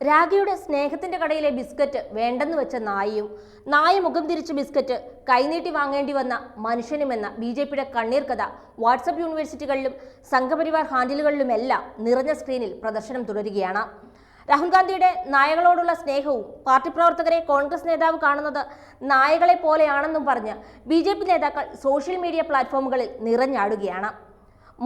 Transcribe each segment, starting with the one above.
രാഗയുടെ സ്നേഹത്തിന്റെ കടയിലെ ബിസ്ക്കറ്റ് വേണ്ടെന്ന് വെച്ച നായയും നായ മുഖം തിരിച്ച് ബിസ്ക്കറ്റ് കൈനീട്ടി വാങ്ങേണ്ടി വന്ന മനുഷ്യനുമെന്ന ബി ജെ പിയുടെ കണ്ണീർ കഥ വാട്സപ്പ് യൂണിവേഴ്സിറ്റികളിലും സംഘപരിവാർ ഹാൻഡിലുകളിലുമെല്ലാം നിറഞ്ഞ സ്ക്രീനിൽ പ്രദർശനം തുടരുകയാണ്. രാഹുൽ ഗാന്ധിയുടെ നായകളോടുള്ള സ്നേഹവും പാർട്ടി പ്രവർത്തകരെ കോൺഗ്രസ് നേതാവ് കാണുന്നത് നായകളെ പോലെയാണെന്നും പറഞ്ഞ് ബി നേതാക്കൾ സോഷ്യൽ മീഡിയ പ്ലാറ്റ്ഫോമുകളിൽ നിറഞ്ഞാടുകയാണ്.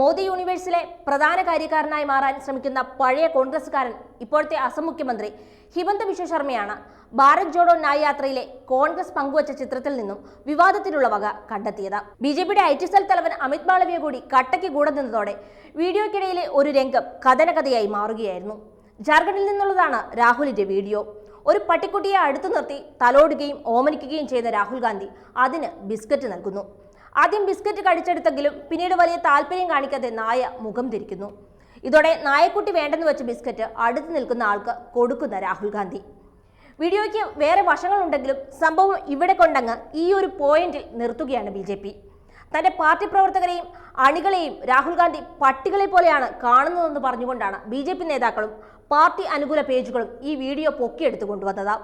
മോദി യൂണിവേഴ്സിലെ പ്രധാന കാര്യക്കാരനായി മാറാൻ ശ്രമിക്കുന്ന പഴയ കോൺഗ്രസ്സുകാരൻ ഇപ്പോഴത്തെ അസം മുഖ്യമന്ത്രി ഹിമന്ത ബിശ്വ ശർമ്മയാണ് ഭാരത് ജോഡോ ന്യായ് യാത്രയിലെ കോൺഗ്രസ് പങ്കുവച്ച ചിത്രത്തിൽ നിന്നും വിവാദത്തിലുള്ള വക കണ്ടെത്തിയത്. ബി ജെ പിയുടെ ഐ ടി സെൽ തലവൻ അമിത് മാളവിയെ കൂടി കട്ടയ്ക്ക് കൂടെ നിന്നതോടെ വീഡിയോയ്ക്കിടയിലെ ഒരു രംഗം കഥനകഥയായി മാറുകയായിരുന്നു. ജാർഖണ്ഡിൽ നിന്നുള്ളതാണ് രാഹുലിന്റെ വീഡിയോ. ഒരു പട്ടിക്കുട്ടിയെ അടുത്തു നിർത്തി തലോടുകയും ഓമനിക്കുകയും ചെയ്ത രാഹുൽ ഗാന്ധി അതിന് ബിസ്ക്കറ്റ് നൽകുന്നു. ആദ്യം ബിസ്ക്കറ്റ് കടിച്ചെടുത്തെങ്കിലും പിന്നീട് വലിയ താല്പര്യം കാണിക്കാതെ നായ മുഖം തിരിക്കുന്നു. ഇതോടെ നായക്കുട്ടി വേണ്ടെന്ന് വെച്ച ബിസ്ക്കറ്റ് അടുത്ത് നിൽക്കുന്ന ആൾക്ക് കൊടുക്കുന്ന രാഹുൽ ഗാന്ധി. വീഡിയോയ്ക്ക് വേറെ വശങ്ങളുണ്ടെങ്കിലും സംഭവം ഇവിടെ കൊണ്ടങ്ങ് ഈ ഒരു പോയിന്റിൽ നിർത്തുകയാണ് ബി ജെ പി തന്റെ പാർട്ടി പ്രവർത്തകരെയും അണികളെയും രാഹുൽ ഗാന്ധി പട്ടികളെ പോലെയാണ് കാണുന്നതെന്ന് പറഞ്ഞുകൊണ്ടാണ് ബി ജെ പി നേതാക്കളും പാർട്ടി അനുകൂല പേജുകളും ഈ വീഡിയോ പൊക്കിയെടുത്തു കൊണ്ടുവന്നത്.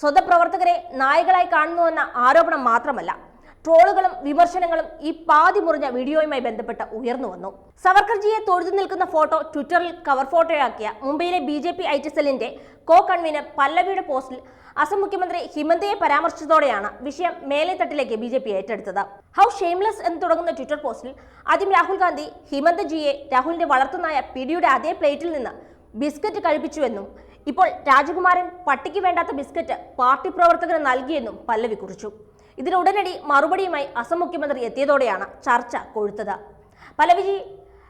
സ്വന്തം പ്രവർത്തകരെ നായകളായി കാണുന്നുവെന്ന ആരോപണം മാത്രമല്ല ട്രോളുകളും വിമർശനങ്ങളും ഈ പാതി മുറിഞ്ഞ വീഡിയോയുമായി ബന്ധപ്പെട്ട് ഉയർന്നു വന്നു. സവർക്കർജിയെ തൊഴുതു നിൽക്കുന്ന ഫോട്ടോ ട്വിറ്ററിൽ കവർ ഫോട്ടോയാക്കിയ മുംബൈയിലെ B J P I T സെല്ലിന്റെ കോ കൺവീനർ പല്ലവിയുടെ പോസ്റ്റിൽ അസം മുഖ്യമന്ത്രി ഹിമന്തയെ പരാമർശിച്ചതോടെയാണ് വിഷയം മേലെത്തട്ടിലേക്ക് ബി ജെ പി ഏറ്റെടുത്തത്. ഹൗ ഷെയിംലെസ് എന്ന് തുടങ്ങുന്ന ട്വിറ്റർ പോസ്റ്റിൽ ആദ്യം രാഹുൽ ഗാന്ധി ഹിമന്തജിയെ രാഹുലിന്റെ വളർത്തുനായ പിടിയുടെ അതേ പ്ലേറ്റിൽ നിന്ന് ബിസ്ക്കറ്റ് കഴിപ്പിച്ചുവെന്നും ഇപ്പോൾ രാജകുമാരൻ പട്ടിക്ക് വേണ്ടാത്ത ബിസ്ക്കറ്റ് പാർട്ടി പ്രവർത്തകന് നൽകിയെന്നും പല്ലവി കുറിച്ചു. ഇതിന് ഉടനടി മറുപടിയുമായി അസം മുഖ്യമന്ത്രി എത്തിയതോടെയാണ് ചർച്ച കൊഴുത്തത്. പലവിജി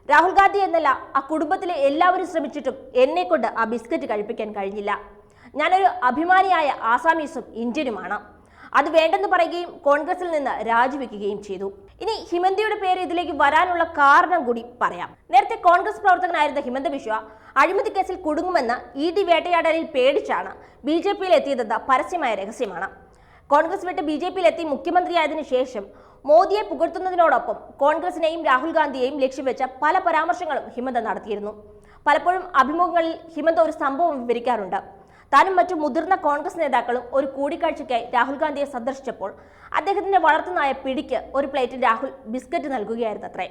രാഹുൽ ഗാന്ധി എന്നല്ല ആ കുടുംബത്തിലെ എല്ലാവരും ശ്രമിച്ചിട്ടും എന്നെ കൊണ്ട് ആ ബിസ്ക്കറ്റ് കഴിപ്പിക്കാൻ കഴിഞ്ഞില്ല. ഞാനൊരു അഭിമാനിയായ ആസാമീസും ഇന്ത്യനുമാണ്. അത് വേണ്ടെന്ന് പറയുകയും കോൺഗ്രസിൽ നിന്ന് രാജിവെക്കുകയും ചെയ്തു. ഇനി ഹിമന്തയുടെ പേര് ഇതിലേക്ക് വരാനുള്ള കാരണം കൂടി പറയാം. നേരത്തെ കോൺഗ്രസ് പ്രവർത്തകനായിരുന്ന ഹിമന്ത ബിശ്വ അഴിമതി കേസിൽ കുടുങ്ങുമെന്ന് ഇ ഡി വേട്ടയാടലിൽ പേടിച്ചാണ് ബി ജെ പിയിൽ എത്തിയതെന്ന പരസ്യമായ രഹസ്യമാണ്. കോൺഗ്രസ് വിട്ട് ബി ജെ പിയിലെത്തി മുഖ്യമന്ത്രിയായതിനു ശേഷം മോദിയെ പുകഴ്ത്തുന്നതിനോടൊപ്പം കോൺഗ്രസിനെയും രാഹുൽ ഗാന്ധിയെയും ലക്ഷ്യം വെച്ച പല പരാമർശങ്ങളും ഹിമന്ത നടത്തിയിരുന്നു. പലപ്പോഴും അഭിമുഖങ്ങളിൽ ഹിമന്ത ഒരു സംഭവം വിവരിക്കാറുണ്ട്. താനും മറ്റു മുതിർന്ന കോൺഗ്രസ് നേതാക്കളും ഒരു കൂടിക്കാഴ്ചയ്ക്കായി രാഹുൽ ഗാന്ധിയെ സന്ദർശിച്ചപ്പോൾ അദ്ദേഹത്തിന്റെ വളർത്തുനായ പിടിക്ക് ഒരു പ്ലേറ്റിൽ രാഹുൽ ബിസ്ക്കറ്റ് നൽകുകയായിരുന്നു അത്രേ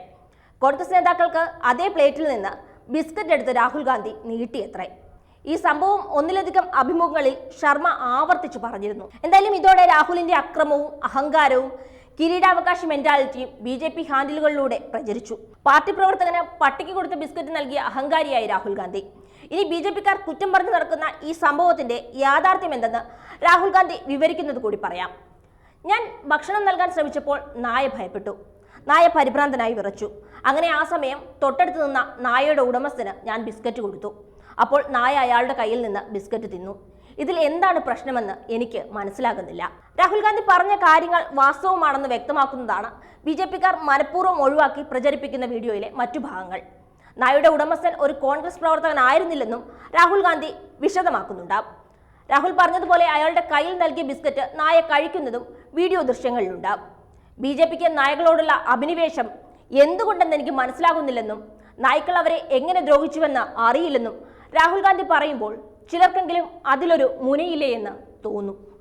കോൺഗ്രസ് നേതാക്കൾക്ക് അതേ പ്ലേറ്റിൽ നിന്ന് ബിസ്ക്കറ്റ് എടുത്ത് രാഹുൽ ഗാന്ധി നീട്ടിയത്രേ. ഈ സംഭവം ഒന്നിലധികം അഭിമുഖങ്ങളിൽ ശർമ്മ ആവർത്തിച്ചു പറഞ്ഞിരുന്നു. എന്തായാലും ഇതോടെ രാഹുലിന്റെ അക്രമവും അഹങ്കാരവും കിരീടാവകാശ മെന്റാലിറ്റിയും ബി ജെ പി ഹാൻഡിലുകളിലൂടെ പ്രചരിച്ചു. പാർട്ടി പ്രവർത്തകന് പട്ടിക്ക് കൊടുത്ത ബിസ്ക്കറ്റ് നൽകിയ അഹങ്കാരിയായി രാഹുൽ ഗാന്ധി. ഇനി ബി ജെ പിക്കാർ കുറ്റം പറഞ്ഞു നടക്കുന്ന ഈ സംഭവത്തിന്റെ യാഥാർത്ഥ്യം എന്തെന്ന് രാഹുൽ ഗാന്ധി വിവരിക്കുന്നത് കൂടി പറയാം. ഞാൻ ഭക്ഷണം നൽകാൻ ശ്രമിച്ചപ്പോൾ നായ ഭയപ്പെട്ടു. നായ പരിഭ്രാന്തനായി വിറച്ചു. അങ്ങനെ ആ സമയം തൊട്ടടുത്ത് നിന്ന നായയുടെ ഉടമസ്ഥന് ഞാൻ ബിസ്ക്കറ്റ് കൊടുത്തു. അപ്പോൾ നായ അയാളുടെ കയ്യിൽ നിന്ന് ബിസ്ക്കറ്റ് തിന്നു. ഇതിൽ എന്താണ് പ്രശ്നമെന്ന് എനിക്ക് മനസ്സിലാകുന്നില്ല. രാഹുൽ ഗാന്ധി പറഞ്ഞ കാര്യങ്ങൾ വാസ്തവമാണെന്ന് വ്യക്തമാക്കുന്നതാണ് ബി ജെ പിക്കാർ മനഃപൂർവം ഒഴിവാക്കി പ്രചരിപ്പിക്കുന്ന വീഡിയോയിലെ മറ്റു ഭാഗങ്ങൾ. നായയുടെ ഉടമസ്ഥൻ ഒരു കോൺഗ്രസ് പ്രവർത്തകനായിരുന്നില്ലെന്നും രാഹുൽ ഗാന്ധി വിശദമാക്കുന്നുണ്ടാവും. രാഹുൽ പറഞ്ഞതുപോലെ അയാളുടെ കയ്യിൽ നൽകിയ ബിസ്ക്കറ്റ് നായ കഴിക്കുന്നതും വീഡിയോ ദൃശ്യങ്ങളിലുണ്ട് ബി ജെ പിക്ക് നായകളോടുള്ള അഭിനിവേശം എന്തുകൊണ്ടെന്ന് എനിക്ക് മനസ്സിലാകുന്നില്ലെന്നും നായ്ക്കൾ അവരെ എങ്ങനെ ദ്രോഹിച്ചുവെന്ന് അറിയില്ലെന്നും രാഹുൽ ഗാന്ധി പറയുമ്പോൾ ചിലർക്കെങ്കിലും അതിലൊരു മുനയില്ലേ എന്ന് തോന്നും.